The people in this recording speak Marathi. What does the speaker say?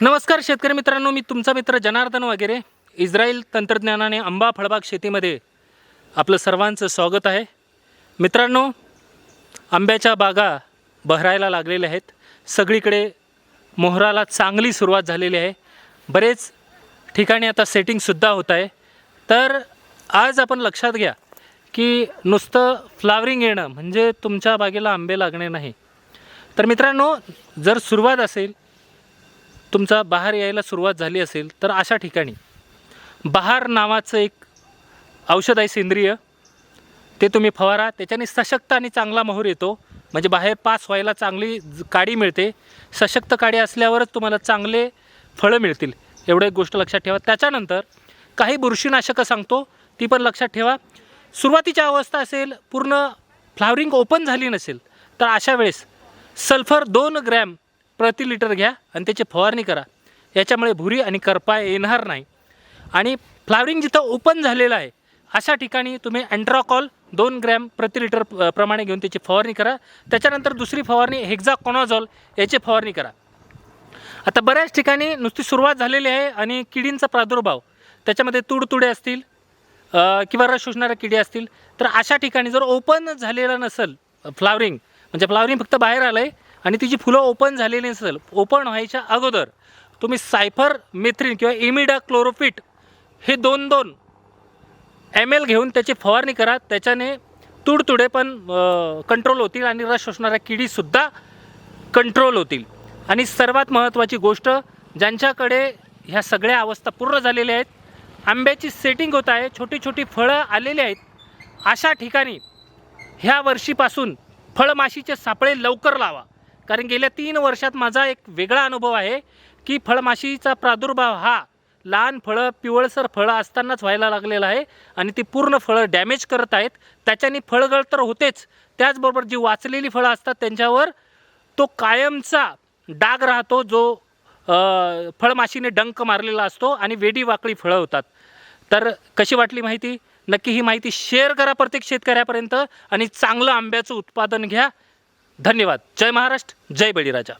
नमस्कार शेतकरी मित्रांनो मी तुमचा मित्र जनार्दन वगैरे. इस्रायल तंत्रज्ञानाने आंबा फळबाग शेतीमध्ये आपलं सर्वांचं स्वागत आहे. मित्रांनो आंब्याच्या बागा बहरायला लागलेल्या आहेत. सगळीकडे मोहराला चांगली सुरुवात झालेली आहे. बरेच ठिकाणी आता सेटिंगसुद्धा होत आहे. तर आज आपण लक्षात घ्या की नुसतं फ्लावरिंग येणं म्हणजे तुमच्या बागेला आंबे लागणे नाही. तर मित्रांनो जर सुरुवात असेल तुमचा बहार यायला सुरुवात झाली असेल तर अशा ठिकाणी बहार नावाचं एक औषध आहे सेंद्रिय ते तुम्ही फवारा त्याच्याने सशक्त आणि चांगला मोहर येतो. म्हणजे बाहेर पास व्हायला चांगली काडी मिळते. सशक्त काडी असल्यावरच तुम्हाला चांगले फळं मिळतील. एवढं एक गोष्ट लक्षात ठेवा. त्याच्यानंतर काही बुरशीनाशकं सांगतो ती पण लक्षात ठेवा. सुरुवातीची अवस्था असेल पूर्ण फ्लावरिंग ओपन झाली नसेल तर अशा वेळेस सल्फर दोन ग्रॅम प्रति लिटर घ्या आणि त्याची फवारणी करा. याच्यामुळे भुरी आणि करपा येणार नाही. आणि फ्लावरिंग जिथं ओपन झालेलं आहे अशा ठिकाणी तुम्ही अँड्रॉकॉल दोन ग्रॅम प्रति लिटर प्रमाणे घेऊन त्याची फवारणी करा. त्याच्यानंतर दुसरी फवारणी हेक्झाकॉनॉझॉल याची फवारणी करा. आता बऱ्याच ठिकाणी नुसती सुरुवात झालेली आहे आणि किडींचा प्रादुर्भाव. त्याच्यामध्ये तुडतुडे असतील किंवा रस शोषणाऱ्या किडी असतील तर अशा ठिकाणी जर ओपन झालेलं नसेल फ्लावरिंग म्हणजे फ्लावरिंग फक्त बाहेर आलं आहे आणि तिची फुलं ओपन झालेली नसेल ओपन व्हायच्या अगोदर तुम्ही सायफर मेथ्रिन किंवा इमिडा क्लोरोफिट हे दोन दोन एम एल घेऊन त्याची फवारणी करा. त्याच्याने तुडतुडे पण कंट्रोल होतील आणि रस शोषणाऱ्या किडीसुद्धा कंट्रोल होतील. आणि सर्वात महत्त्वाची गोष्ट ज्यांच्याकडे ह्या सगळ्या अवस्था पूर्ण झालेल्या आहेत आंब्याची सेटिंग होत आहे छोटी छोटी फळं आलेली आहेत अशा ठिकाणी ह्या वर्षीपासून फळमाशीचे सापळे लवकर लावा. कारण गेल्या तीन वर्षात माझा एक वेगळा अनुभव आहे की फळमाशीचा प्रादुर्भाव हा लहान फळं पिवळसर फळं असतानाच व्हायला लागलेलं आहे आणि ती पूर्ण फळं डॅमेज करत आहेत. त्याच्याने फळगळ तर होतेच. त्याचबरोबर जी वाचलेली फळं असतात त्यांच्यावर तो कायमचा डाग राहतो जो फळमाशीने डंक मारलेला असतो आणि वेडी वाकडी फळं होतात. तर कशी वाटली माहिती? नक्की ही माहिती शेअर करा प्रत्येक शेतकऱ्यापर्यंत आणि चांगलं आंब्याचं उत्पादन घ्या. धन्यवाद. जय महाराष्ट्र जय बळीराजा.